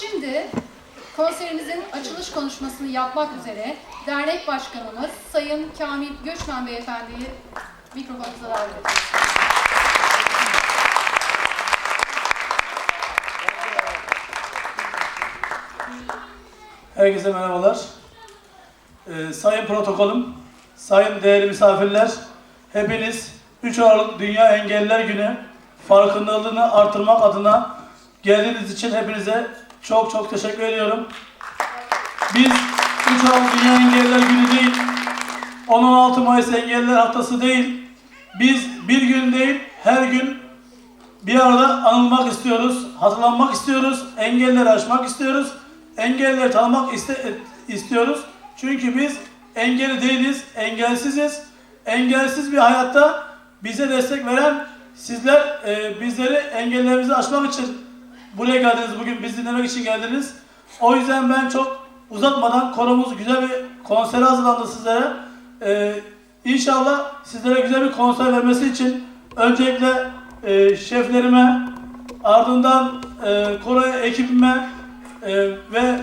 Şimdi konserimizin açılış konuşmasını yapmak üzere dernek başkanımız Sayın Kamil Göçmen Beyefendi'yi mikrofonumuza davet ediyoruz. Herkese merhabalar. Ee, sayın protokolüm, sayın değerli misafirler, hepiniz 3 Aralık Dünya Engelliler Günü farkındalığını artırmak adına geldiğiniz için hepinize çok çok teşekkür ediyorum. Biz 3 Aralık Dünya Engelliler Günü değil, 10-16 Mayıs Engelliler Haftası değil, biz bir gün değil, her gün bir arada anılmak istiyoruz, hatırlanmak istiyoruz, engelleri aşmak istiyoruz, engelleri tanımak iste- istiyoruz. Çünkü biz engelli değiliz, engelsiziz. Engelsiz bir hayatta bize destek veren sizler e, bizleri engellerimizi aşmak için buraya geldiniz. Bugün biz dinlemek için geldiniz. O yüzden ben çok uzatmadan konumuz güzel bir konser hazırlandı sizlere. E, inşallah sizlere güzel bir konser vermesi için öncelikle e, şeflerime, ardından e, Kore ekibime e, ve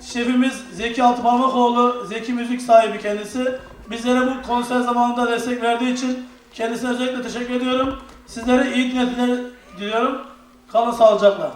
şefimiz Zeki Altıparmakoğlu, Zeki Müzik sahibi kendisi. Bizlere bu konser zamanında destek verdiği için kendisine özellikle teşekkür ediyorum. Sizlere iyi dinletmeler diliyorum. Kalın sağlıcakla.